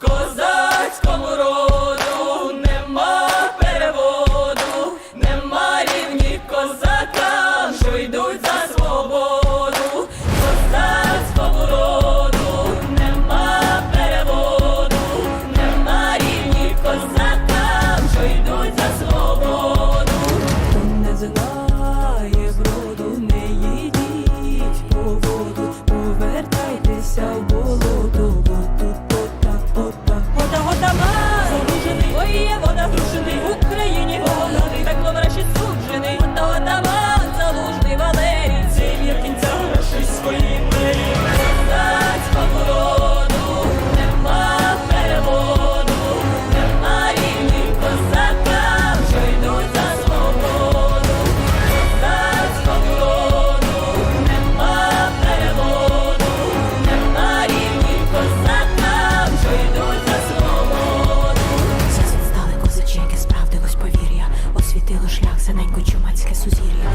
Cosa синенько чумацьке сузір'я.